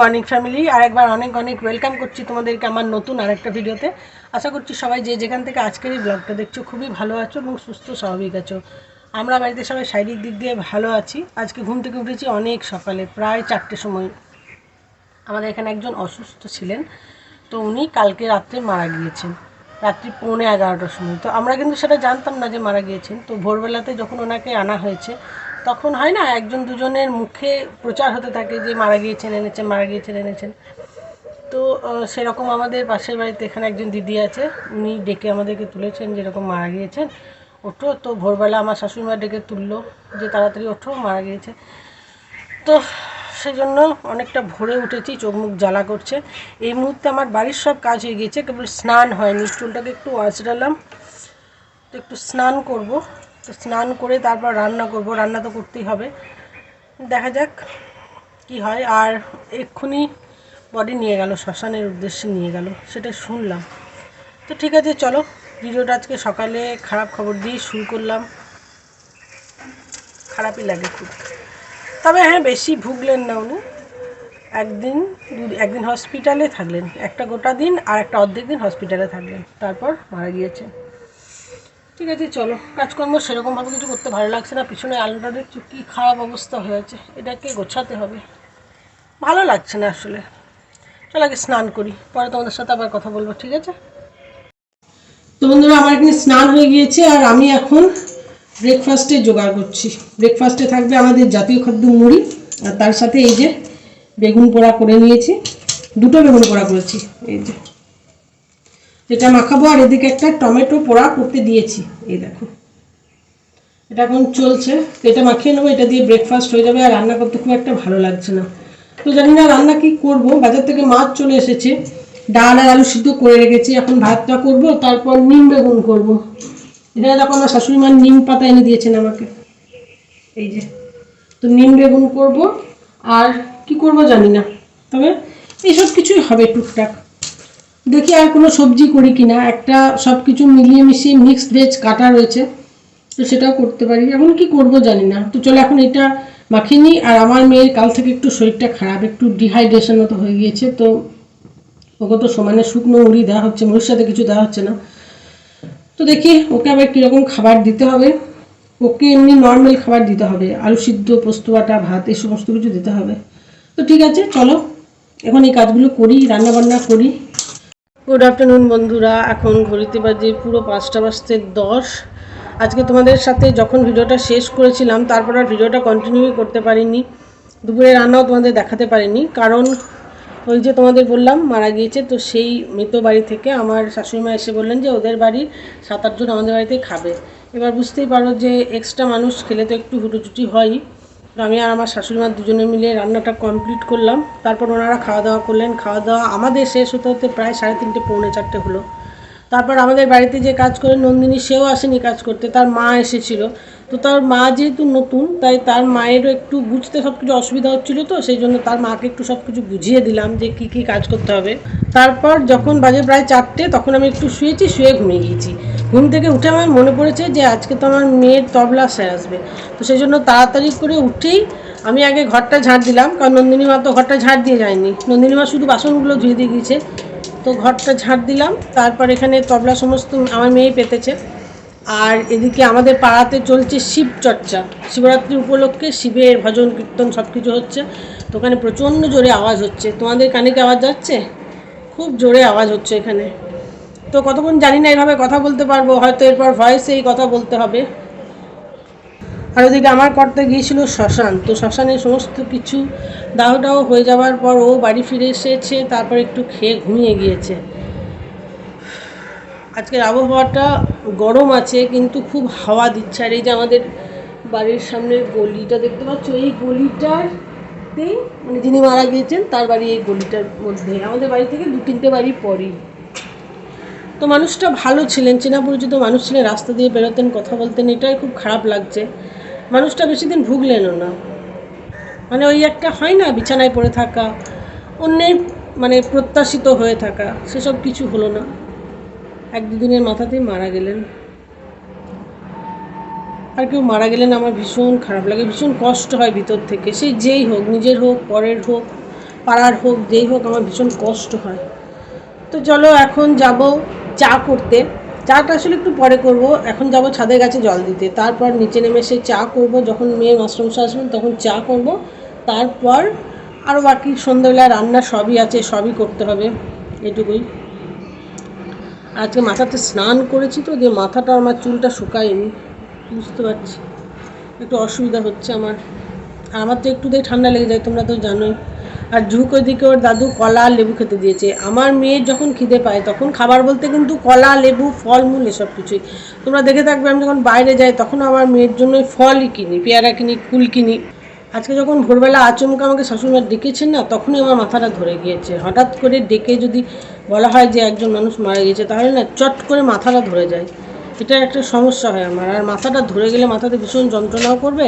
Morning family আর একবার অনেক অনেক ওয়েলকাম করছি তোমাদেরকে আমার নতুন আরেকটা ভিডিওতে। আশা করছি সবাই যে যেখান থেকে আজকের এই ব্লগটা দেখছ, খুবই ভালো আছো এবং সুস্থ স্বাভাবিক আছো। আমরা বাড়িতে সবাই শারীরিক দিক দিয়ে ভালো আছি। আজকে ঘুম থেকে উঠেছি অনেক সকালে, প্রায় চারটে সময়। আমাদের এখানে একজন অসুস্থ ছিলেন, তো উনি কালকে রাত্রে মারা গিয়েছেন। রাত্রি পৌনে এগারোটার সময়। তো আমরা কিন্তু সেটা জানতাম না যে মারা গিয়েছেন। তো ভোরবেলাতে যখন ওনাকে আনা হয়েছে তখন হয় না, একজন দুজনের মুখে প্রচার হতে থাকে যে মারা গিয়েছেন, এনেছেন, মারা গিয়েছেন, এনেছেন। তো সেরকম আমাদের পাশের বাড়িতে এখানে একজন দিদি আছে, উনি ডেকে আমাদেরকে তুলেছেন যেরকম মারা গিয়েছেন। ওঠো, তো ভোরবেলা আমার শাশুড়িমা ডেকে তুললো যে তাড়াতাড়ি ওঠো, মারা গিয়েছে। তো সেই জন্য অনেকটা ভোরে উঠেছি, চোখ মুখ জ্বালা করছে। এই মুহূর্তে আমার বাড়ির সব কাজ হয়ে গিয়েছে, কেবল স্নান হয়নি। চুলটাকে একটু আঁচড়ালাম, তো একটু স্নান করব। তো স্নান করে তারপর রান্না করব, রান্না তো করতেই হবে। দেখা যাক কি হয়। আর এক্ষুনি বডি নিয়ে গেল, শ্মশানের উদ্দেশ্যে নিয়ে গেল, সেটা শুনলাম। তো ঠিক আছে, চলো। ভিডিওটা আজকে সকালে খারাপ খবর দিয়ে শুরু করলাম। খারাপই লাগে খুব। তবে হ্যাঁ বেশি ভুগলেন না উনি। একদিন একদিন হসপিটালে থাকলেন। একটা গোটা দিন আর একটা অর্ধেক দিন হসপিটালে থাকলেন। তারপর মারা গিয়েছেন। ঠিক আছে, চলো। কাজকর্ম সেরকমভাবে কিছু করতে ভালো লাগছে না। পিছনে আলুটা দেখছ, কী খারাপ অবস্থা হয়েছে এটাকে গোছাতে হবে। ভালো লাগছে না আসলে। চলো, আগে স্নান করি। পরে তোমাদের সাথে আবার কথা বলব, ঠিক আছে? তো বন্ধুরা, আমার এখানে স্নান হয়ে গিয়েছে আর আমি এখন ব্রেকফাস্টে জোগাড় করছি। ব্রেকফাস্টে থাকবে আমাদের জাতীয় খাদ্য মুড়ি আর তার সাথে এই যে বেগুন পোড়া করে নিয়েছি। দুটো বেগুন পোড়া করেছি, এই যে। যেটা মাখাবো, আর এদিকে একটা টমেটো পোড়া করতে দিয়েছি। এই দেখো। এটা এখন চলছে। এটা মাখিয়ে নেব, এটা দিয়ে ব্রেকফাস্ট হয়ে যাবে, আর রান্না করতে খুব একটা ভালো লাগছে না। তো জানি না রান্না কি করব। বাজার থেকে মাছ চলে এসেছে। ডাল আর আলু সিদ্ধ করে রেখেছি। এখন ভাতটা করব, তারপর নিম বেগুন করব। এখানে দেখো আমার শাশুড়ি মা নিম পাতা এনে দিয়েছেন আমাকে। এই যে। তো নিম বেগুন করব, আর কি করব জানি না। তবে এইসব কিছুই হবে টুকটাক। দেখি আর কোনো সবজি করি কিনা। একটা সব কিছু মিলিয়ে মিশিয়ে মিক্সড ভেজ কাটা রয়েছে, তো সেটাও করতে পারি। এখন কি করব জানি না। তো চলো এখন এটা মাখিয়ে নিই। আর আমার মেয়ের কাল থেকে একটু শরীরটা খারাপ, একটু ডিহাইড্রেশন মতো হয়ে গিয়েছে, তো ওকে তো সমানে শুকনো মুড়ি দেওয়া হচ্ছে, মুড়ির সাথে কিছু দেওয়া হচ্ছে না। তো দেখি ওকে আবার কীরকম খাবার দিতে হবে। ওকে এমনি নর্মাল খাবার দিতে হবে। আলু সিদ্ধ, পোস্ত বাটা, ভাত, এই সমস্ত কিছু দিতে হবে। তো ঠিক আছে, চলো। এখন এই কাজগুলো করি রান্না বান্না করি। গুড আফটারনুন বন্ধুরা। এখন ঘড়িতে বাজে পুরো পাঁচটা বাজতে দশ। আজকে তোমাদের সাথে যখন ভিডিওটা শেষ করেছিলাম, তারপর আর ভিডিওটা কন্টিনিউ করতে পারিনি। দুপুরে রান্নাও তোমাদের দেখাতে পারিনি। কারণ ওই যে তোমাদের বললাম, মারা গিয়েছে, তো সেই মৃত বাড়ি থেকে আমার শাশুড়িমা এসে বললেন যে, ওদের বাড়ির সাত আটজন আমাদের বাড়িতে খাবে। এবার বুঝতেই পারো যে এক্সট্রা মানুষ খেলে তো একটু হুটোচুটি হয়ই। তো আমি আর আমার শাশুড়িমা দুজনে মিলে রান্নাটা কমপ্লিট করলাম। তারপর ওনারা খাওয়া দাওয়া করলেন। খাওয়া দাওয়া আমাদের শেষ হতে হতে প্রায় সাড়ে তিনটে, পৌনে চারটে হলো। তারপর আমাদের বাড়িতে যে কাজ করে নন্দিনী, সেও আসেনি কাজ করতে। তার মা এসেছিল। তো তার মা যেহেতু নতুন, তাই তার মায়েরও একটু বুঝতে সব কিছু অসুবিধা হচ্ছিল তো, সেই জন্য তার মাকে একটু সব কিছু বুঝিয়ে দিলাম যে কি কি কাজ করতে হবে। তারপর যখন বাজে প্রায় চারটে, তখন আমি একটু শুয়েছি, শুয়ে ঘুমিয়ে গিয়েছি। ঘুম থেকে উঠে আমার মনে পড়েছে যে আজকে তো আমার মেয়ের তবলা স্যার আসবে। তো সেই জন্য তাড়াতাড়ি করে উঠেই আমি আগে ঘরটা ঝাড় দিলাম, কারণ নন্দিনী মা তো ঘরটা ঝাড় দিয়ে যায়নি। নন্দিনী মা শুধু বাসনগুলো ধুয়ে দিয়ে গিয়েছে। তো ঘরটা ঝাড় দিলাম, তারপর এখানে তবলা সমস্ত আমার মেয়ে পেতেছে। আর এদিকে আমাদের পাড়াতে চলছে শিব চর্চা। শিবরাত্রি উপলক্ষে শিবের ভজন, কীর্তন সব কিছু হচ্ছে। তো ওখানে প্রচণ্ড জোরে আওয়াজ হচ্ছে। তোমাদের কানে কি আওয়াজ যাচ্ছে? খুব জোরে আওয়াজ হচ্ছে এখানে। তো কতক্ষণ জানি না এভাবে কথা বলতে পারব, হয়তো এরপর ভয়েসেই কথা বলতে হবে। আর ওদিকে আমার করতে গিয়েছিল শ্মশান, তো শ্মশানে সমস্ত কিছু দাহ দাহ হয়ে যাওয়ার পর ও বাড়ি ফিরে এসেছে, তারপর একটু খেয়ে ঘুমিয়ে গিয়েছে। আজকের আবহাওয়াটা গরম আছে, কিন্তু খুব হাওয়া দিচ্ছে। আর এই যে আমাদের বাড়ির সামনের গলিটা দেখতে পাচ্ছ, এই গলিটারতেই মানে যিনি মারা গিয়েছেন, তার বাড়ি এই গলিটার মধ্যে। আমাদের বাড়ি থেকে দু তিনটে বাড়ি পরই। তো মানুষটা ভালো ছিলেন চেনা পরিচিত মানুষ ছিলেন, রাস্তা দিয়ে বেরোতেন, কথা বলতেন, এটাই খুব খারাপ লাগছে। মানুষটা বেশি দিন ভুগলেনও না। মানে ওই একটা হয় না, বিছানায় পড়ে থাকা, অন্যের মানে প্রত্যাশিত হয়ে থাকা, সেসব কিছু হলো না। এক দুদিনের মাথাতেই মারা গেলেন। আর কেউ মারা গেলেন আমার ভীষণ খারাপ লাগে, ভীষণ কষ্ট হয় ভিতর থেকে। সেই যেই হোক, নিজের হোক, পরের হোক, পাড়ার হোক, যেই হোক, আমার ভীষণ কষ্ট হয়। তো চলো, এখন যাব চা করতে। চাটা আসলে একটু পরে করব। এখন যাব ছাদের কাছে জল দিতে। তারপর নিচে নেমে এসে চা করব। যখন মেয়ে মাস্টারমশাই আসবেন তখন চা করব। তারপর আরও বাকি সন্ধ্যাবেলা রান্না সবই আছে, সবই করতে হবে। এটুকুই। আজকে মাথাতে স্নান করেছি তো যে মাথাটা আমার চুলটা শুকায়নি। বুঝতে পারছি। একটু অসুবিধা হচ্ছে আমার। আর আমার তো একটু একটুতেই ঠান্ডা লেগে যায়, তোমরা তো জানোই। আর ঝুঁক ওদিকে ওর দাদু কলা আর লেবু খেতে দিয়েছে। আমার মেয়ের যখন খিদে পায়, তখন খাবার বলতে কিন্তু কলা, লেবু, ফলমূল এসব কিছুই। তোমরা দেখে থাকবে, আমি যখন বাইরে যাই, তখন আমার মেয়ের জন্য ফলই কিনি, পেয়ারা কিনি, কুল কিনি। আজকে যখন ভোরবেলা আচমকা আমাকে শাশুড়িমা ডেকেছেন না, তখনই আমার মাথাটা ধরে গিয়েছে। হঠাৎ করে ডেকে যদি বলা হয় যে একজন মানুষ মারা গিয়েছে, তাহলে না চট করে মাথাটা ধরে যায়। এটা একটা সমস্যা হয় আমার, আর মাথাটা ধরে গেলে মাথাতে ভীষণ যন্ত্রণাও করবে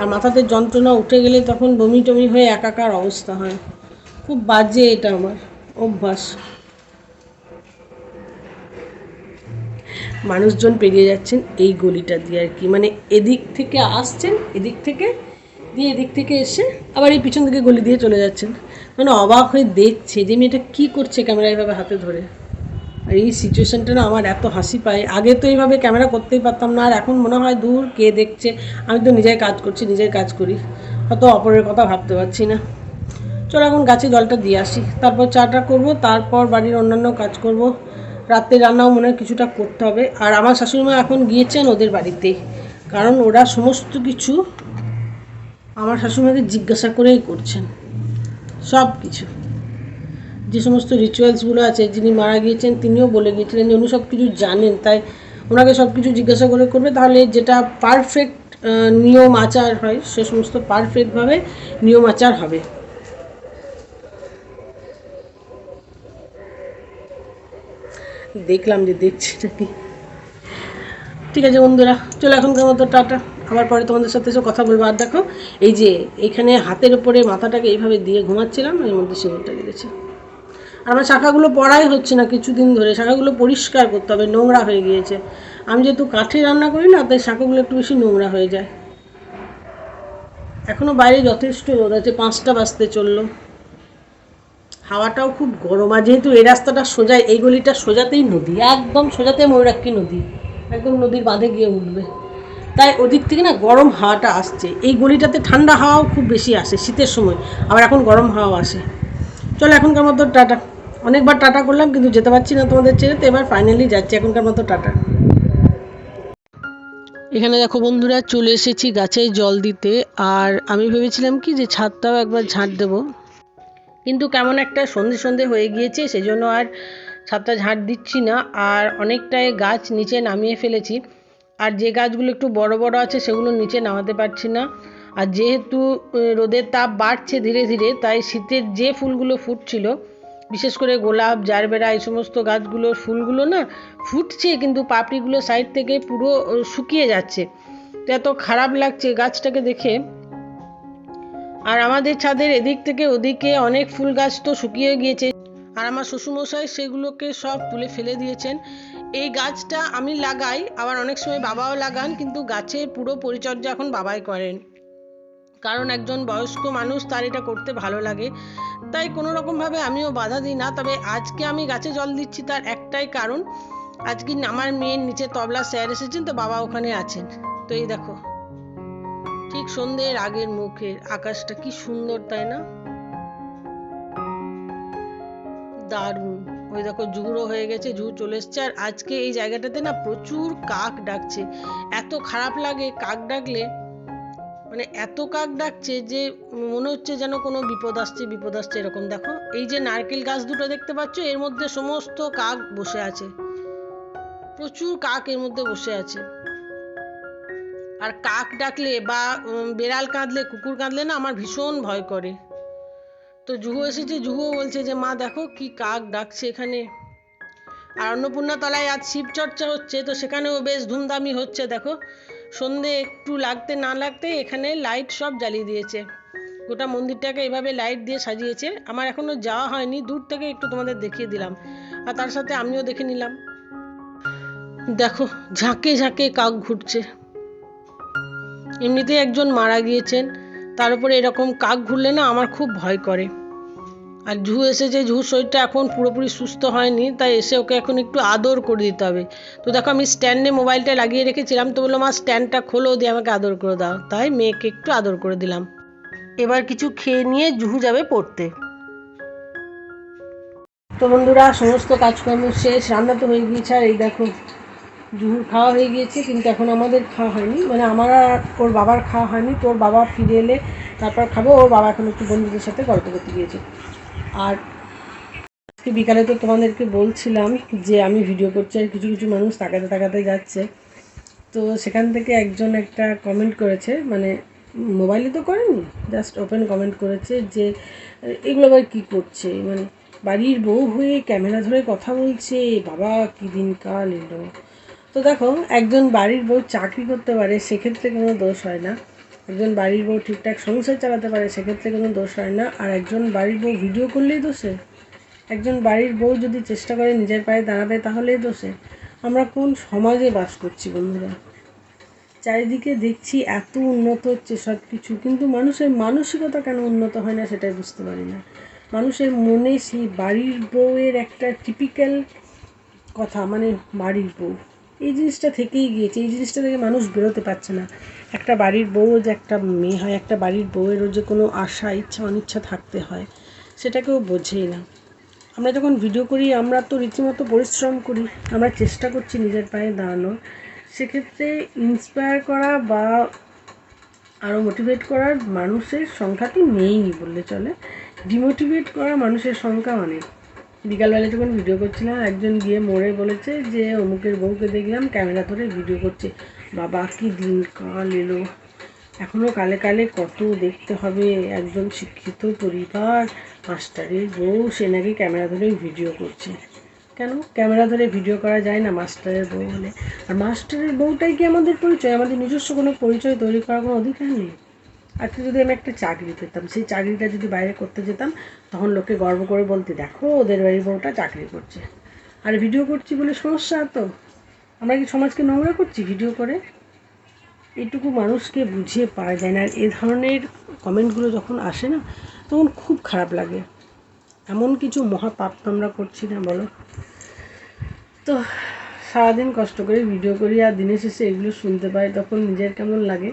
আর মাথাতে যন্ত্রণা উঠে গেলে তখন বমি টমি হয়ে একাকার অবস্থা হয়। খুব বাজে এটা আমার অভ্যাস। মানুষজন পেরিয়ে যাচ্ছেন এই গলিটা দিয়ে আর কি। মানে এদিক থেকে আসছেন, এদিক থেকে দিয়ে এদিক থেকে এসে আবার এই পিছন থেকে গলি দিয়ে চলে যাচ্ছেন। মানে অবাক হয়ে দেখছে যে মেয়েটা কী করছে ক্যামেরা এভাবে হাতে ধরে। আর এই সিচুয়েশানটা না আমার এত হাসি পায়। আগে তো এইভাবে ক্যামেরা করতেই পারতাম না, আর এখন মনে হয় দূর কে দেখছে? আমি তো নিজের কাজ করছি নিজের কাজ করি। অত অপরের কথা ভাবতে পারছি না। চলো এখন গাছে জলটা দিয়ে আসি। তারপর চাটা করব, তারপর বাড়ির অন্যান্য কাজ করব। রাত্রে রান্নাও মনে হয় কিছুটা করতে হবে। আর আমার শাশুড়িমা এখন গিয়েছেন ওদের বাড়িতে। কারণ ওরা সমস্ত কিছু আমার শাশুড়িমাকে জিজ্ঞাসা করেই করছেন। সব কিছু যে সমস্ত রিচুয়ালসগুলো আছে, যিনি মারা গিয়েছেন, তিনিও বলে গিয়েছিলেন যে উনি সব কিছু জানেন। তাই ওনাকে সব কিছু জিজ্ঞাসা করে করবে। তাহলে যেটা পারফেক্ট নিয়ম আচার হয়, সে সমস্ত পারফেক্টভাবে নিয়ম আচার হবে। দেখলাম যে দেখছি নাকি ঠিক আছে বন্ধুরা, চলো এখনকার মতো টাটা। আবার পরে তোমাদের সাথে এসে কথা বলব। আর দেখো, এই যে এখানে হাতের উপরে মাথাটাকে এইভাবে দিয়ে ঘুমাচ্ছিলাম, এর মধ্যে সিঁদুরটা লেগেছে আমার শাখাগুলো পড়াই হচ্ছে না কিছুদিন ধরে, শাখাগুলো পরিষ্কার করতে হবে, নোংরা হয়ে গিয়েছে। আমি যেহেতু কাঠে রান্না করি না, তাই শাখাগুলো একটু বেশি নোংরা হয়ে যায়। এখনও বাইরে যথেষ্ট রোদ আছে, পাঁচটা বাজতে চলল। হাওয়াটাও খুব গরম, আর যেহেতু এই রাস্তাটা সোজা, এই গলিটা সোজাতেই নদী, একদম সোজাতে ময়ূরাক্ষী নদী, একদম নদীর বাঁধে গিয়ে উঠবে। তাই ওদিক থেকে না গরম হাওয়াটা আসছে। এই গলিটাতে ঠান্ডা হাওয়াও খুব বেশি আসে শীতের সময়, আবার এখন গরম হাওয়া আসে। চলো এখনকার মতো, টাটা। অনেকবার টাটা করলাম, কিন্তু যেতে পারছি না তোমাদের ছেড়ে, তো এবার ফাইনালি যাচ্ছি এখনকার মতো টাটা। এখানে দেখো বন্ধুরা, চলে এসেছি গাছে জল দিতে, আর আমি ভেবেছিলাম কি যে ছাদটাও একবার ঝাঁট দেবো। কিন্তু কেমন একটা সন্ধে সন্ধে হয়ে গিয়েছে সেই জন্য আর ছাদটা ঝাঁট দিচ্ছি না, আর অনেকটাই গাছ নিচে নামিয়ে ফেলেছি। আর যে গাছগুলো একটু বড় বড় আছে, সেগুলো নিচে নামাতে পারছি না। আর যেহেতু রোদের তাপ বাড়ছে ধীরে ধীরে, তাই শীতের যে ফুলগুলো ফুটছিল বিশেষ করে গোলাপ, জারবেরা, এই সমস্ত গাছগুলোর ফুলগুলো না ফুটছে, কিন্তু পাপড়িগুলো সাইড থেকে পুরো শুকিয়ে যাচ্ছে। তো এত খারাপ লাগছে গাছটাকে দেখে। আর আমাদের ছাদের এদিক থেকে ওদিকে অনেক ফুল গাছ তো শুকিয়ে গিয়েছে। আর আমার শ্বশুরমশাই সেগুলোকে সব তুলে ফেলে দিয়েছেন। এই গাছটা আমি লাগাই, আবার অনেক সময় বাবাও লাগান, কিন্তু গাছের পুরো পরিচর্যা এখন বাবাই করেন। কারণ একজন বয়স্ক মানুষ তার এটা করতে ভালো লাগে। তাই কোনো রকমভাবে আমিও বাধা দিই না তবে আজকে আমি গাছে জল দিচ্ছি তার একটাই কারণ আজকে আমার মেয়ের নিচে তবলা স্যার এসেছেন তো বাবা ওখানে আছেন। তো এই দেখো ঠিক সন্ধ্যের আগের মুখের আকাশটা কি সুন্দর তাই না? দারুণ। ওই দেখো জুড়ো হয়ে গেছে জুহু চলে এসছে আর আজকে এই জায়গাটাতে না প্রচুর কাক ডাকছে। এত খারাপ লাগে কাক ডাকলে মানে এত কাক ডাকছে যে মনে হচ্ছে যেন কোনো বিপদ আসছে বিপদ আসছে এরকম। দেখো, এই যে নারকেল গাছ দুটো দেখতে পাচ্ছ, এর মধ্যে সমস্ত কাক বসে আছে। প্রচুর কাক এর মধ্যে বসে আছে। আর কাক ডাকলে বা বেড়াল কাঁদলে, কুকুর কাঁদলে না আমার ভীষণ ভয় করে। তো জুহু এসেছে জুহুও বলছে যে, মা, দেখো কি কাক ডাকছে এখানে। আর অন্নপূর্ণা তলায় আজ শিব চর্চা হচ্ছে, তো সেখানেও বেশ ধুমধামি হচ্ছে, দেখো। সন্ধে একটু লাগতে না লাগতে এখানে লাইট সব জ্বালিয়ে দিয়েছে। গোটা মন্দিরটাকে এভাবে লাইট দিয়ে সাজিয়েছে। আমার এখনও যাওয়া হয়নি, দূর থেকে একটু তোমাদের দেখিয়ে দিলাম। আর তার সাথে আমিও দেখে নিলাম। দেখো, ঝাঁকে ঝাঁকে কাক ঘুরছে। এমনিতেই একজন মারা গিয়েছেন, তার উপরে এরকম কাক ঘুরলে না আমার খুব ভয় করে। আর ঝু এসেছে ঝুর শরীরটা এখন পুরোপুরি সুস্থ হয়নি, তাই এসে ওকে এখন একটু আদর করে দিতে হবে। তো দেখো আমি স্ট্যান্ডে মোবাইলটা লাগিয়ে রেখেছিলাম, তো বললাম, মা স্ট্যান্ডটা খোলো, দিয়ে আমাকে আদর করে দাও। তাই মেয়েকে একটু আদর করে দিলাম। এবার কিছু খেয়ে নিয়ে জুহু যাবে পড়তে। তো বন্ধুরা, সমস্ত কাজকর্ম শেষ, রান্না তো হয়ে গিয়েছে, আর এই দেখো জুহুর খাওয়া হয়ে গিয়েছে, কিন্তু এখন আমাদের খাওয়া হয়নি। মানে আমার আর ওর বাবার খাওয়া হয়নি তোর বাবা ফিরে এলে তারপর খাব, ওর বাবা এখন একটু বন্ধুদের সাথে গল্প করতে গিয়েছে। আর আজকে বিকালে তো তোমাদেরকে বলছিলাম যে আমি ভিডিও করছি আর কিছু কিছু মানুষ তাকাতে তাকাতে যাচ্ছে। তো সেখান থেকে একজন একটা কমেন্ট করেছে মানে মোবাইলে তো করেনি জাস্ট ওপেন কমেন্ট করেছে যে, এগুলো আবার কী করছে? মানে বাড়ির বউ হয়ে ক্যামেরা ধরে কথা বলছে, বাবা, কী দিনকাল এলো? তো দেখো, একজন বাড়ির বউ চাকরি করতে পারে, সেক্ষেত্রে কোনো দোষ হয় না। একজন বাড়ির বউ ঠিকঠাক সংসার চালাতে পারে, সেক্ষেত্রে কোনো দোষ হয় না। আর একজন বাড়ির বউ ভিডিও করলেই দোষে। একজন বাড়ির বউ যদি চেষ্টা করে নিজের পায়ে দাঁড়াবে, তাহলেই দোষে। আমরা কোন সমাজে বাস করছি, বন্ধুরা? চারিদিকে দেখছি এত উন্নত হচ্ছে সব কিছু কিন্তু মানুষের মানসিকতা কেন উন্নত হয় না সেটাই বুঝতে পারি না। মানুষের মনে সেই বাড়ির বউয়ের একটা টিপিক্যাল কথা মানে বাড়ির বউ। এই জিনিসটা থেকেই গিয়েছে, এই জিনিসটা থেকে মানুষ বেরোতে পারছে না। একটা বাড়ির বউও যে একটা মেয়ে হয়, একটা বাড়ির বউয়েরও যে কোনো আশা, ইচ্ছা, অনিচ্ছা থাকতে হয় সেটা কেউ বোঝেই না। আমরা যখন ভিডিও করি, আমরা তো রীতিমতো পরিশ্রম করি, আমরা চেষ্টা করছি নিজের পায়ে দাঁড়ানোর। সেক্ষেত্রে ইন্সপায়ার করা বা আরও মোটিভেট করার মানুষের সংখ্যাটি নেইনি বললে চলে। ডিমোটিভেট করা মানুষের সংখ্যা অনেক বিকালবেলা যখন ভিডিও করছিলাম, একজন গিয়ে মোড়ে বলেছে যে, অমুকের বউকে দেখলাম, ক্যামেরা ধরে ভিডিও করছে। বাবা কি দিন কাল এলো। এখনও কালে কালে কত দেখতে হবে। একজন শিক্ষিত পরিবার, মাস্টারের বউ, সে নাকি ক্যামেরা ধরে ভিডিও করছে। কেন? ক্যামেরা ধরে ভিডিও করা যায় না মাস্টারের বউ হলে। আর মাস্টারের বউটাই কি আমাদের পরিচয়? আমাদের নিজস্ব কোনো পরিচয় তৈরি করার কোনো অধিকার নেই। আজকে যদি আমি একটা চাকরি পেতাম, সেই চাকরিটা যদি বাইরে করতে যেতাম, তখন লোকে গর্ব করে বলতে, দেখো, ওদের বাড়ির বউটা চাকরি করছে। আর ভিডিও করছি বলে সমস্যা তো? আমরা কি সমাজকে নোংরা করছি ভিডিও করে? এটুকু মানুষকে বুঝিয়ে পাওয়া যায় না। আর এ ধরনের কমেন্টগুলো যখন আসে না, তখন খুব খারাপ লাগে। এমন কিছু মহাপাপ আমরা করছি না, বলো? তো সারাদিন কষ্ট করে ভিডিও করি আর দিনের শেষে এগুলো শুনতে পাই, তখন নিজের কেমন লাগে?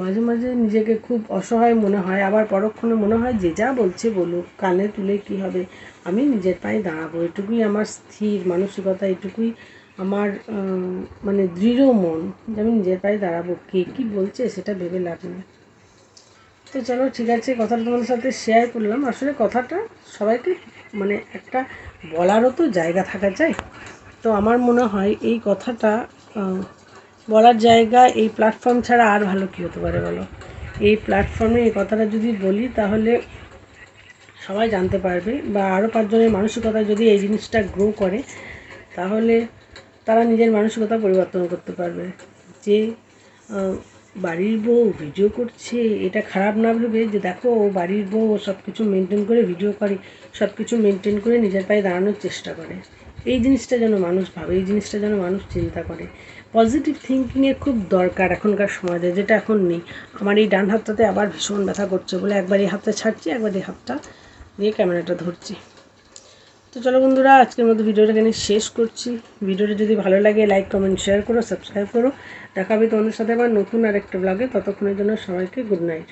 মাঝে মাঝে নিজেকে খুব অসহায় মনে হয়, আবার পরক্ষণে মনে হয় যে যা বলছে বলুক, কানে তুলে কি হবে? আমি নিজের পায়ে দাঁড়াবো, এটুকুই আমার স্থির মানসিকতা, এটুকুই আমার মানে দৃঢ় মন যে আমি নিজের পায়ে দাঁড়াবো। কে কী বলছে সেটা ভেবে লাভ নেই। তো চলো, ঠিক আছে, কথাটা তোমাদের সাথে শেয়ার করলাম। আসলে কথাটা সবাইকে মানে একটা বলারও তো জায়গা থাকা চাই। তো আমার মনে হয় এই কথাটা বলার জায়গা এই প্ল্যাটফর্ম ছাড়া আর ভালো কী হতে পারে বলো? এই প্ল্যাটফর্মে এই কথাটা যদি বলি, তাহলে সবাই জানতে পারবে বা আরও পাঁচজনের মানসিকতা যদি এই জিনিসটা গ্রো করে, তাহলে তারা নিজের মানসিকতা পরিবর্তন করতে পারবে। যে বাড়ির বউ ভিডিও করছে, এটা খারাপ না ভেবে যে দেখো, ও বাড়ির বউ সব কিছু মেনটেন করে ভিডিও করে সব কিছু মেনটেন করে নিজের পায়ে দাঁড়ানোর চেষ্টা করে। এই জিনিসটা যেন মানুষ ভাবে, এই জিনিসটা যেন মানুষ চিন্তা করে। পজিটিভ থিঙ্কিংয়ের খুব দরকার এখনকার সমাজে, যেটা এখন নেই। আমার এই ডান হাতটাতে আবার ভীষণ ব্যথা করছে বলে একবার এই হাতটা ছাড়ছি, একবার এই হাতটা দিয়ে ক্যামেরাটা ধরছি। তো চলো বন্ধুরা, আজকের মতো ভিডিওটা এখানে শেষ করছি। ভিডিওটা যদি ভালো লাগে লাইক কমেন্ট শেয়ার করো সাবস্ক্রাইব করো। দেখাবে তোমাদের সাথে আবার নতুন আরেকটা ব্লগে ততক্ষণের জন্য সবাইকে গুড নাইট